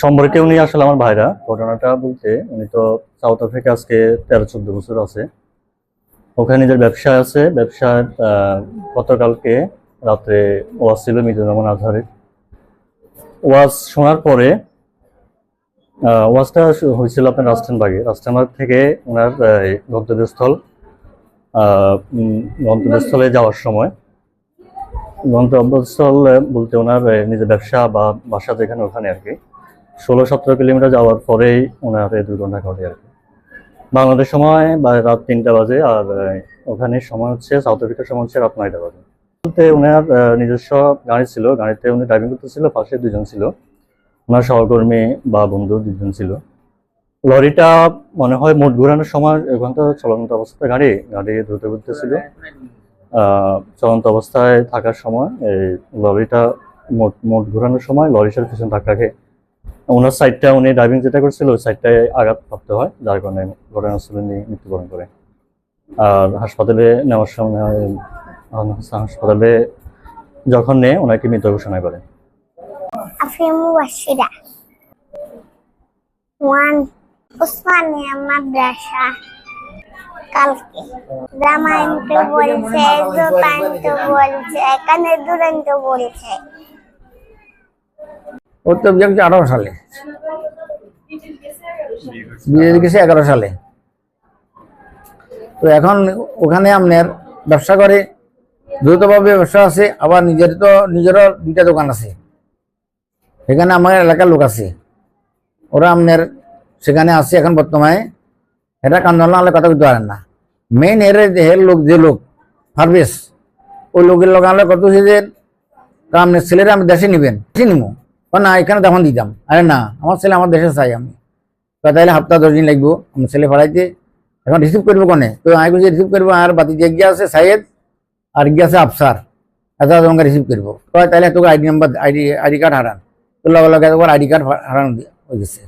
সম্পর্কে উনি আসলে আমার ভাইরা। ঘটনাটা বলতে উনি তো সাউথ আফ্রিকা আজকে তেরো, চোদ্দ বছর আছে। ওখানে নিজের ব্যবসা আছে, ব্যবসার গতকালকে রাত্রে ওয়াজ ছিল মিজুর রহমান আজহারের। ওয়াজ শোনার পরে ওয়াজটা হয়েছিল আপনার রাজস্থানবাগে। রাজস্থানবাগ থেকে ওনার গন্তব্যস্থল গন্তব্যস্থলে যাওয়ার সময়। গন্তব্যস্থল বলতে ওনার নিজের ব্যবসা বা বাসা যেখানে ওখানে আর কি। ষোলো সতেরো কিলোমিটার যাওয়ার পরেই ওনার এই দুর্ঘটনা ঘটে আর কি। বাংলাদেশ সময় বা রাত তিনটা বাজে আর ওখানে সময় হচ্ছে সাউথ আফ্রিকার সময় হচ্ছে রাত নয়টা বাজে। বলতে ওনার নিজস্ব গাড়ি ছিল গাড়িতে উনি ড্রাইভিং করতেছিল পাশে দুজন ছিল। ওনার সহকর্মী বা বন্ধু দুজন ছিল। লরিটা মনে হয় মোট ঘোরানোর সময় ওখান তো চলন্ত অবস্থায় গাড়ি গাড়ি দ্রুত ঘুরতেছিল আহ, চলন্ত অবস্থায় থাকার সময় এই লরিটা মোট মোট ঘোরানোর সময় সাথে পিছনে ধাক্কা খেয়ে ওনার সাইডটা উনি ড্রাইভিং যেটা করছিল, ওই সাইডটায় আঘাত প্রাপ্ত হয়, যার কারণে ঘটনাস্থলে উনি মৃত্যুবরণ করে আর হাসপাতালে নেওয়ার সময়, হাসপাতালে যখন নেয়, ওনাকে মৃত ঘোষণা করে। কালকে। বলছে বলছে বলছে। ওর তো আঠারো সালে। বিয়ে গেছে এগারো সালে। তো এখন ওখানে আপনার ব্যবসা করে, দ্রুতভাবে ব্যবসা আছে, আবার নিজের তো নিজেরও দুইটা দোকান আছে। সেখানে আমার এলাকার লোক আছে। ওরা আপনার সেখানে আছে এখন বর্তমানে। এটা কান্দন হলে কথা বলতে পারেন না। মেইন এর হের লোক যে লোক ফার্মেস ওই লোকের লোক আনলে কত যে আপনার ছেলেরা আমি দেশে নিবেন, দেশে নিবো না, এখানে তখন দিতাম। আরে না, আমার ছেলে আমার দেশে চাই আমি। তাহলে সপ্তাহ দশ দিন লাগবো, আমার ছেলে পড়াইতে। এখন রিসিভ করব কোনে? তো আমি বলছি রিসিভ করব, আর বাতি যে গিয়ে আছে সাইয়েদ, আর গিয়ে আছে আফসার। এত তোমাকে রিসিভ করব। তাহলে তোকে ID number ID ID card হারান। তো লগে লগে তোমার আইডি কার্ড হারানো হয়ে গেছে।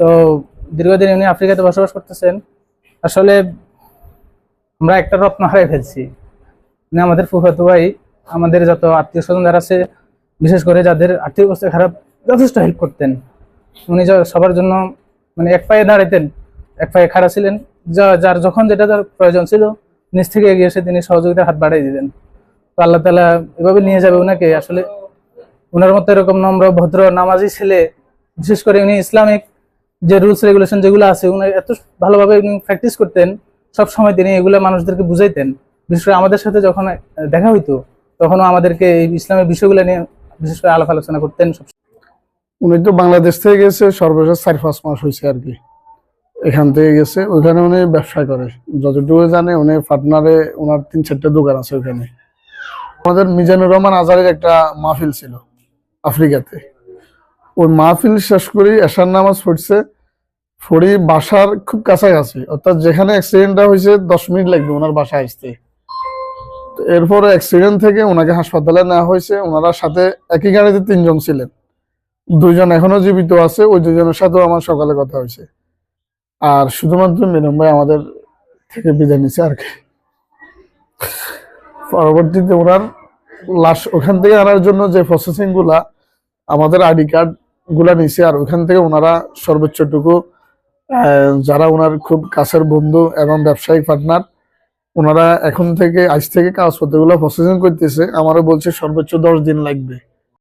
তো দীর্ঘদিন উনি আফ্রিকাতে বসবাস করতেছেন। আসলে আমরা একটা রত্ন হারাই ফেলছি। আমাদের ফুফাতো ভাই, আমাদের যত আত্মীয় স্বজন যারা আছে বিশেষ করে যাদের আর্থিক অবস্থা খারাপ, যথেষ্ট হেল্প করতেন। উনি সবার জন্য মানে এক পায়ে দাঁড়াইতেন, এক পায়ে খাড়া ছিলেন। যা- যার যখন যেটা তার প্রয়োজন ছিল, নিজ থেকে এগিয়ে এসে তিনি সহযোগিতার হাত বাড়িয়ে দিতেন। তো আল্লাহ তালা এভাবে নিয়ে যাবে ওনাকে আসলে ওনার মতো এরকম নম্র, ভদ্র, নামাজি ছেলে, বিশেষ করে উনি ইসলামিক যে রুলস রেগুলেশন যেগুলো আছে, উনি এত ভালোভাবে উনি প্র্যাকটিস করতেন, সব সময় তিনি এগুলো মানুষদেরকে বুঝাইতেন। বিশেষ করে আমাদের সাথে যখন দেখা হইতো, তখনও আমাদেরকে এই ইসলামের বিষয়গুলো নিয়ে বিশেষ করে আলাপ আলোচনা করতেন সব উনি তো বাংলাদেশ থেকে গেছে, সর্বশেষ চার পাঁচ মাস হয়েছে আর কি। এখান থেকে গেছে, ওইখানে উনি ব্যবসা করে। যতটুকু জানে উনি পার্টনারে ওনার তিন চারটে দোকান আছে ওইখানে। আমাদের মিজানুর রহমান আজারের একটা মাহফিল ছিল আফ্রিকাতে। ওই মাহফিল শেষ করি এশার নামাজ পড়ছে ফড়ি বাসার খুব কাছাকাছি। অর্থাৎ যেখানে অ্যাক্সিডেন্টটা হয়েছে, দশ মিনিট লাগবে ওনার বাসা আসতে। এরপরে অ্যাক্সিডেন্ট থেকে ওনাকে হাসপাতালে নেওয়া হয়েছে। ওনারা সাথে একই গাড়িতে তিনজন ছিলেন। দুইজন এখনও জীবিত আছে, ওই দুজনের সাথেও আমার সকালে কথা হয়েছে। আর শুধুমাত্র মিলন ভাই আমাদের থেকে বিদায় নিছে আর কি। পরবর্তীতে ওনার লাশ ওখান থেকে আনার জন্য যে প্রসেসিংগুলা, আমাদের আইডি কার্ডগুলা নিছে আর ওখান থেকে ওনারা সর্বোচ্চটুকু যারা ওনার খুব কাছের বন্ধু এবং ব্যবসায়িক পার্টনার ওনারা এখন থেকে, আজ থেকে কাজ কাগজপত্রগুলো প্রসেসিং করতেছে। আমারও বলছে সর্বোচ্চ দশ দিন লাগবে।